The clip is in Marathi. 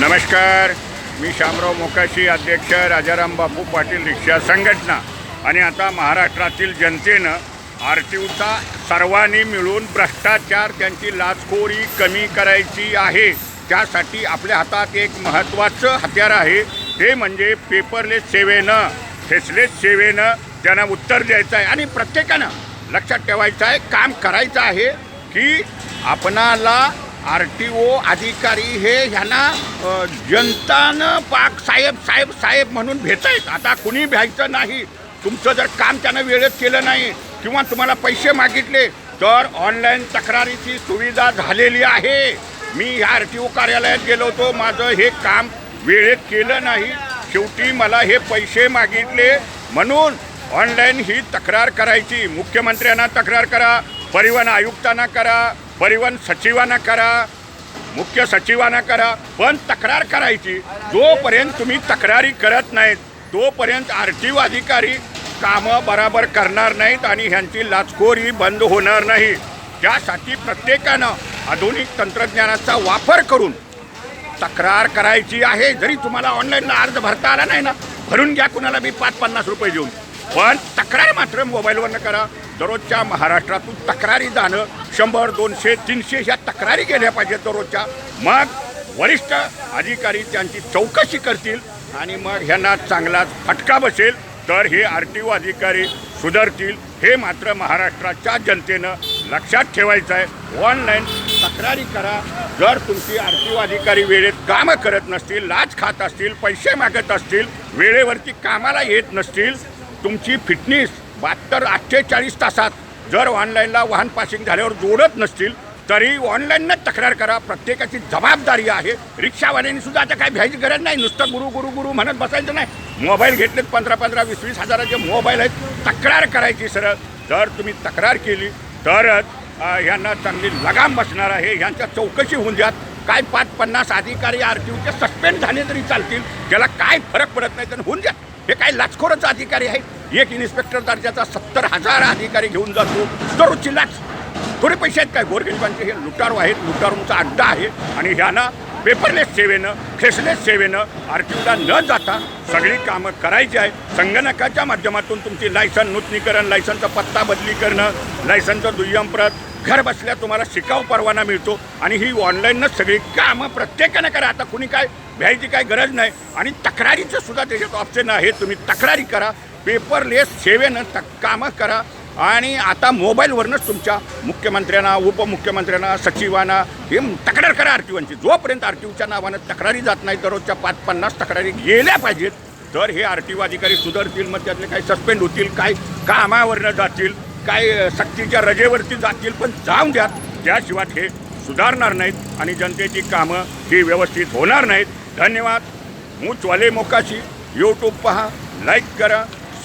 नमस्कार. मी शामराव मोकाशी अध्यक्ष राजाराम बापू पाटील रिक्षा संघटना. आणि आता महाराष्ट्रातील जनतेनं आर टी ओचा सर्वांनी मिळून भ्रष्टाचार त्यांची लाचखोरी कमी करायची आहे. त्यासाठी आपल्या हातात एक महत्त्वाचं हत्यार आहे. ते म्हणजे पेपरलेस सेवेनं फेसलेस सेवेनं त्यांना उत्तर द्यायचं आहे. आणि प्रत्येकानं लक्षात ठेवायचं आहे काम करायचं आहे की आपणाला आर टी ओ अधिकारी हे ह्यांना जनतानं पाक साहेब साहेब साहेब म्हणून भेटायत आता कुणी भ्यायचं नाही. तुमचं जर काम त्यानं वेळेत केलं नाही किंवा तुम्हाला पैसे मागितले तर ऑनलाईन तक्रारीची सुविधा झालेली आहे. मी ह्या आर टी ओ कार्यालयात गेलो होतो. माझं हे काम वेळेत केलं नाही. शेवटी मला हे पैसे मागितले म्हणून ऑनलाईन ही तक्रार करायची. मुख्यमंत्र्यांना तक्रार करा परिवहन आयुक्तांना करा परिवहन सचिवांना करा मुख्य सचिवांना करा पण तक्रार करायची. जोपर्यंत तुम्ही तक्रारी करत नाहीत तोपर्यंत आर टी ओ अधिकारी कामं बराबर करणार नाहीत आणि ह्यांची लाचखोरी बंद होणार नाही. त्यासाठी प्रत्येकानं आधुनिक तंत्रज्ञानाचा वापर करून तक्रार करायची आहे जरी तुम्हाला ऑनलाईनला अर्ज भरता आला नाही ना भरून घ्या कुणाला मी पाच पन्नास रुपये देऊन. पण तक्रार मात्र मोबाईलवरनं करा. दररोजच्या महाराष्ट्रातून तक्रारी जाणं शंभर दोनशे तीनशे ह्या तक्रारी गेल्या पाहिजेत दररोजच्या. मग वरिष्ठ अधिकारी त्यांची चौकशी करतील आणि मग ह्यांना चांगलाच फटका बसेल. तर हे आर टी ओ अधिकारी सुधारतील. हे मात्र महाराष्ट्राच्या जनतेनं लक्षात ठेवायचं आहे. ऑनलाईन तक्रारी करा. जर तुमची आर टी ओ अधिकारी वेळेत कामं करत नसतील लाच खात असतील पैसे मागत असतील वेळेवरती कामाला येत नसतील तुमची फिटनेस बहात्तर अठ्ठेचाळीस तासात जर ऑनलाईनला वाहन पासिंग झाल्यावर जोडत नसतील तरी ऑनलाईनच तक्रार करा. प्रत्येकाची जबाबदारी आहे. रिक्षावाल्यांनी सुद्धा आता काय भ्यायची गरज नाही. नुसतं गुरु गुरु गुरु म्हणत बसायचं नाही. मोबाईल घेतलेत पंधरा पंधरा वीस वीस हजाराचे मोबाईल आहेत. तक्रार करायची सरळ. जर तुम्ही तक्रार केली तरच यांना ह्यांना चांगली लगाम बसणार आहे. ह्यांच्या चौकशी होऊन द्यात काय पाच पन्नास अधिकारी आर टी ओचे सस्पेंड झाले तरी चालतील. त्याला काय फरक पडत नाही तर होऊन द्या हे काय लाचखोरच अधिकारी आहेत एक इन्स्पेक्टर दर्जाचा सत्तर हजार अधिकारी घेऊन जातो. दररोजची लाच थोडे पैसे आहेत काय? गोरगरिबांचे हे लुटारू आहेत. लुटारूंचा अड्डा आहे. आणि ह्यांना पेपरलेस सेवेनं फेसलेस सेवेनं आर टीओला न जाता सगळी कामं करायची आहे संगणकाच्या माध्यमातून तुमची लायसन नूतनीकरण लायसनचा पत्ता बदली करणं लायसनचं दुय्यम प्रत घर बसल्या तुम्हाला शिकाऊ परवाना मिळतो. आणि ही ऑनलाईनच सगळी कामं प्रत्येकानं करा. आता कुणी काय भ्यायची काय गरज नाही. आणि तक्रारीचं सुद्धा त्याच्यात ऑप्शन आहे. तुम्ही तक्रारी करा. पेपरलेस सेवेनं त कामं करा. आणि आता मोबाईलवरनंच तुमच्या मुख्यमंत्र्यांना उपमुख्यमंत्र्यांना सचिवांना हे तक्रार करा आर टी ओची जोपर्यंत आर टी ओच्या नावानं तक्रारी जात नाही दररोजच्या पाच पन्नास तक्रारी गेल्या पाहिजेत तर हे आर टी ओ अधिकारी सुधारतील मग त्यातले काही सस्पेंड होतील काय कामावरनं जातील काय सक्तीच्या रजेवरती जातील पण जाऊन द्या. त्याशिवाय हे सुधारणार नाहीत आणि जनतेची कामं ही व्यवस्थित होणार नाहीत. धन्यवाद. मूचवाले मोकाशी. यूट्यूब पहा लाईक करा.